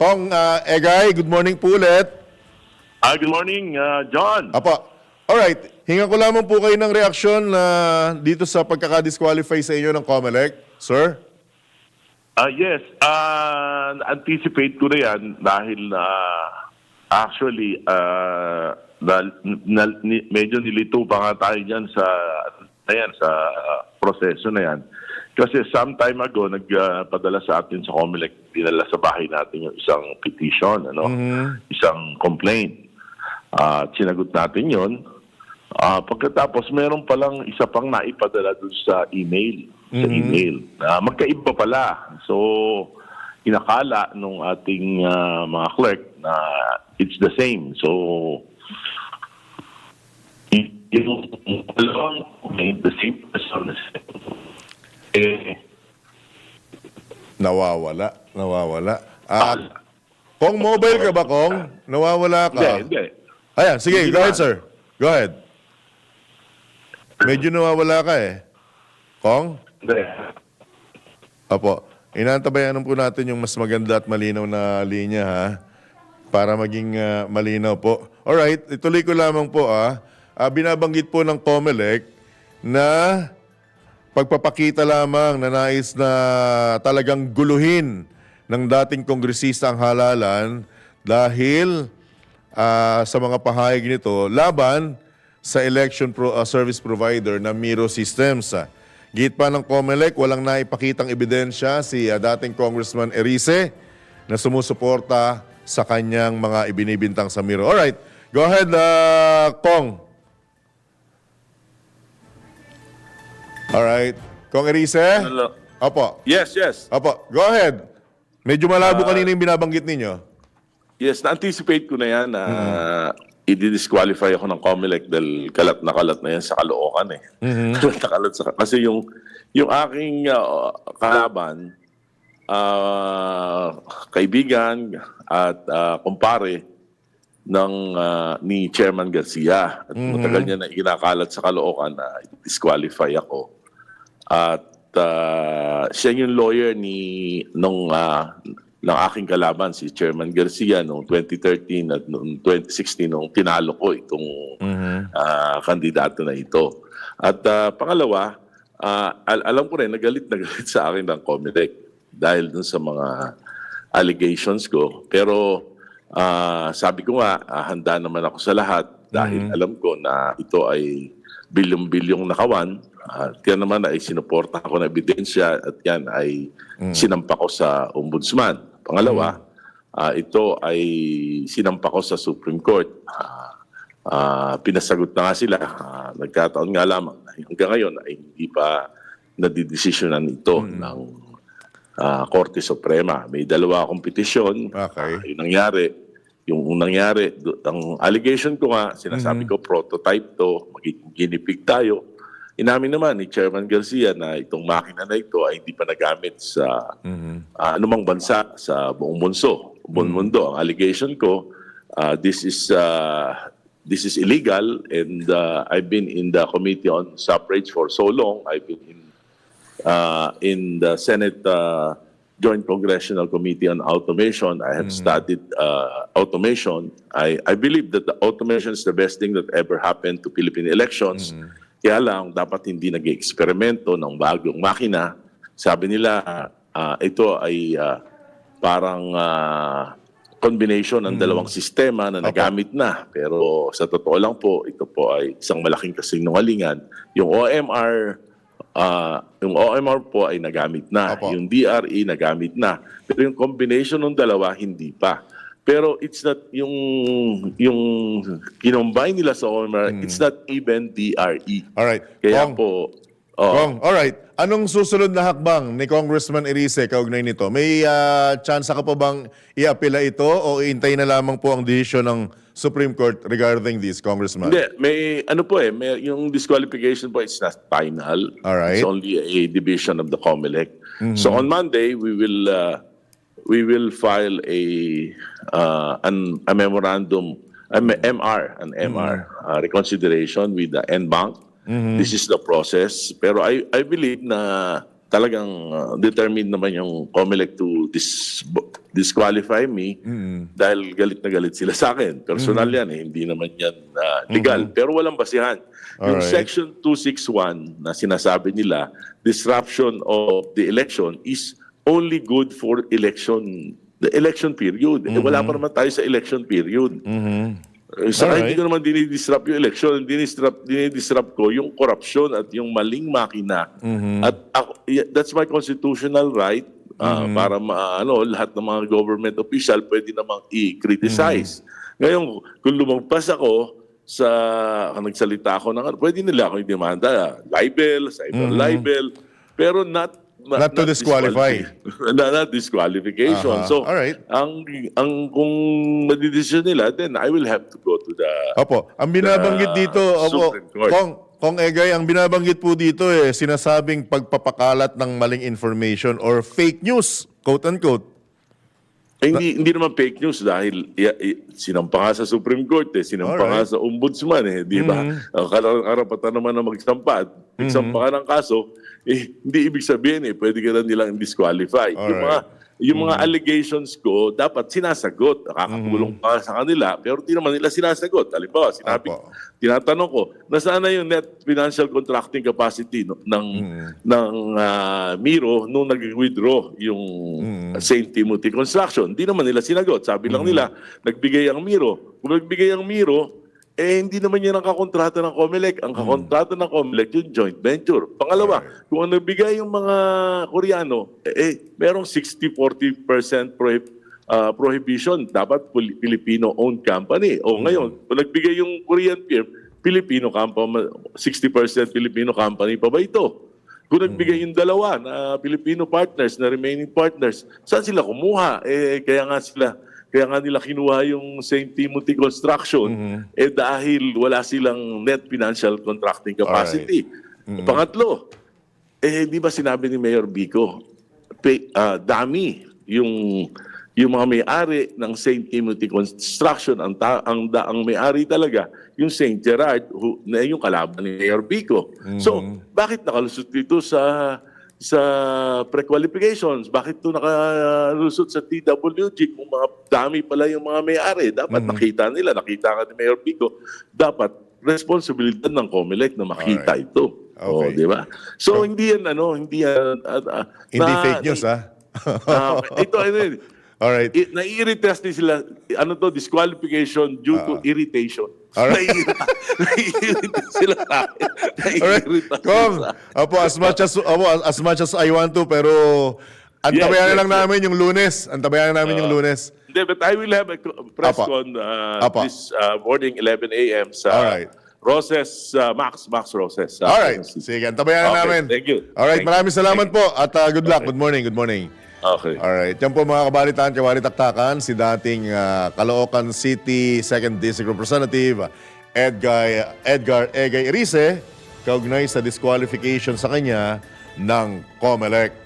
Kong ah, Egay, good morning po ulit. Ah, good morning, uh, John. Apo. Alright, hinga ko lamang po kayo ng reaksyon na dito sa pagkakadisqualify sa inyo ng COMELEC, sir. Ah, yes, ah, anticipate ko na yan dahil na actually uh, na, na, ni- medyo nilito pa nga tayo dyan sa na yan, sa proseso na yan. Kasi some time ago, nagpadala sa atin sa COMELEC, dinala sa bahay natin yung isang petition, ano, isang complaint. At sinagot natin yon. Ah, pagkatapos, meron palang isa pang naipadala dun sa email. Sa email. Ah, magkaiba pala. So, inakala nung ating ah, mga clerk na it's the same. So, yung may the same person. Eh, Nawawala, nawawala. Ah, Kong, mobile ka ba, Kong? Nawawala ka. hindi. Ayan, sige, Hindi go ahead, naman. sir. Go ahead. Medyo nawawala ka eh. Kong? Hindi. Apo, inantabayanan po natin yung mas maganda at malinaw na linya ha para maging ah, malinaw po. Alright, ituloy ko lamang po ah. Ah, binabanggit po ng COMELEC na pagpapakita lamang na nais na talagang guluhin ng dating kongresista ang halalan dahil ah, sa mga pahayag nito laban sa election pro- ah, service provider na Miro Systems. ah. Git pa ng COMELEC, walang naipakitang ebidensya si ah, dating Congressman Erice na sumusuporta sa kanyang mga ibinibintang sa Miro. Alright, go ahead, ah, Kong. Alright. Kong Erice? Hello. Opo. Yes, yes. Opo, go ahead. Medyo malabo kanina yung binabanggit ninyo. Yes, na-anticipate ko na yan na i-disqualify ako ng COMELEC dahil kalat na kalat na yan sa Caloocan eh. Kalat na kalat sa... Kasi yung, yung aking ah, kalaban, ah, kaibigan at ah, kumpare ng ah, ni Chairman Garcia. At matagal niya na ikinakalat sa Caloocan na disqualify ako. At ah, siya yung lawyer ni nung ah, ng aking kalaban si Chairman Garcia noong 2013 at noong 2016 nung tinalo ko itong ah, kandidato na ito. At ah, pangalawa, ah, al- alam ko rin nagalit na galit sa akin ng Comelec dahil dun sa mga allegations ko. Pero ah, sabi ko nga, ah, handa naman ako sa lahat dahil alam ko na ito ay bilyong-bilyong nakawan. At yan naman ay sinuporta ko na ebidensya at yan ay sinampa ko sa ombudsman. Pangalawa, ah, ito ay sinampa ko sa Supreme Court. Ah, ah, pinasagot na nga sila. Ah, nagkataon nga lamang hanggang ngayon ay hindi pa nadidesisyonan ito ng ah, Korte Suprema. May dalawa akong petisyon. Okay. Ah, yung nangyari, yung unang nangyari, ang allegation ko nga, sinasabi ko prototype to, magiging ginipig tayo. Inamin naman ni Chairman Garcia na itong makina na ito ay hindi pa nagamit sa ah, anumang bansa sa buong mundo. Buong mundo. Ang allegation ko, ah, this is ah, this is illegal and ah, I've been in the Committee on Suffrage for so long. I've been in uh, in the Senate uh, Joint Congressional Committee on Automation. I have studied uh, automation. I, I believe that the automation is the best thing that ever happened to Philippine elections. Kaya lang, dapat hindi nag-eksperimento ng bagong makina. Sabi nila, uh, ito ay uh, parang uh, combination ng dalawang sistema na nagamit na. Pero sa totoo lang po, ito po ay isang malaking kasinungalingan. Yung OMR, ah, yung OMR po ay nagamit na. Opo. Yung DRE nagamit na. Pero yung combination ng dalawa, hindi pa. Pero it's not yung yung kinombine nila sa OMR, it's not even DRE. Alright. Kaya Kong, po, oh, Kong, alright. Anong susunod na hakbang ni Congressman Erice kaugnay nito? May ah, chance ka pa bang i-apela ito o iintay na lamang po ang desisyon ng Supreme Court regarding this, Congressman? Hindi, may ano po eh, may, yung disqualification po is not final. Alright. It's only a division of the COMELEC. So on Monday, we will uh, we will file a uh, an, a memorandum, a MR, an MR uh, reconsideration with the NBank. This is the process. Pero I I believe na talagang uh, determined naman yung COMELEC to dis disqualify me dahil galit na galit sila sa akin. Personal yan eh, hindi naman yan ah, legal. Pero walang basihan. Yung Alright. Section 261 na sinasabi nila, disruption of the election is only good for election the election period. Eh, wala pa naman tayo sa election period. Eh, Saka Alright. hindi ko naman dinidisrupt yung election. Dinidisrupt, dinidisrupt ko yung corruption at yung maling makina. At ako, that's my constitutional right ah, para ma, ano, lahat ng mga government official pwede namang i-criticize. Ngayon, kung lumagpas ako sa kung nagsalita ako ng ano, pwede nila ako i-demanda. Libel, cyber libel, pero not Not to disqualify. disqualify. not, not disqualification. Aha. So, Alright. ang ang kung madidesisyon nila, then I will have to go to the Opo, ang binabanggit dito, opo, Supreme Court. Kong, Kong Egay, ang binabanggit po dito eh, sinasabing pagpapakalat ng maling information or fake news, quote-unquote. Eh, hindi, hindi naman fake news dahil i- i- sinampa nga sa Supreme Court, eh, sinampa nga Alright. sa Ombudsman, eh, di ba? Ang kar- karapatan naman na magsampa at magsampa ka ng kaso, eh, hindi ibig sabihin eh, pwede ka na nilang disqualify. Yung mga, yung mga allegations ko, dapat sinasagot. Nakakatulong pa sa kanila, pero di naman nila sinasagot. Halimbawa, sinabi, Apo. tinatanong ko, nasaan na yung net financial contracting capacity no- ng ng ah, Miro nung nag-withdraw yung St. Timothy Construction? Hindi naman nila sinagot. Sabi lang nila, nagbigay ang Miro. Kung nagbigay ang Miro, eh hindi naman yan ang kakontrata ng COMELEC. Ang kakontrata ng COMELEC yung joint venture. Pangalawa, kung ang nagbigay yung mga Koreano, eh, eh merong 60-40% prohib- ah, prohibition. Dapat Filipino-owned company. O ngayon, kung nagbigay yung Korean firm, Filipino company, 60% Filipino company pa ba ito? Kung nagbigay yung dalawa na Filipino partners, na remaining partners, saan sila kumuha? Eh, kaya nga sila, kaya nga nila kinuha yung St. Timothy Construction eh dahil wala silang net financial contracting capacity. Pangatlo, eh di ba sinabi ni Mayor Bico, pay, ah, dami yung yung mga may-ari ng St. Timothy Construction ang ta- ang da- ang may-ari talaga yung St. Gerard who, na yung kalaban ni Mayor Bico. So, bakit nakalusot dito sa sa pre-qualifications? Bakit ito nakalusot sa TWG kung mga dami pala yung mga may-ari? Dapat nakita nila, nakita ka ni Mayor Bico, dapat responsibilidad ng COMELEC na makita ito. Oh, Okay. di ba? So hindi yan ano, hindi yan ah, ah, Hindi na- fake news, ha? Ah, ito ano, yun, Alright. i- nai-irritate din sila ano to disqualification due to irritation. Ah. Sila sa akin. Alright. Nai-irritate Kong, sila. opo, as much as, opo, as much as I want to, pero antabayan Yes, na lang yes, namin yung lunes. Antabayan na namin yung lunes. Hindi, but I will have a press Apa. con uh, Apa. this uh, morning 11 a.m. sa Alright. Roses, uh, Max, Max Roses. uh, Alright. Sige, antabayan Okay, namin. thank you. Alright, Thank maraming you. salamat Thank po at uh, good luck. Good morning, good morning. Okay. Alright, yan po mga kabalitaan, kawali taktakan, si dating ah, Caloocan City 2nd District Representative Edgar, Edgar Egay Erice, kaugnay sa disqualification sa kanya ng COMELEC.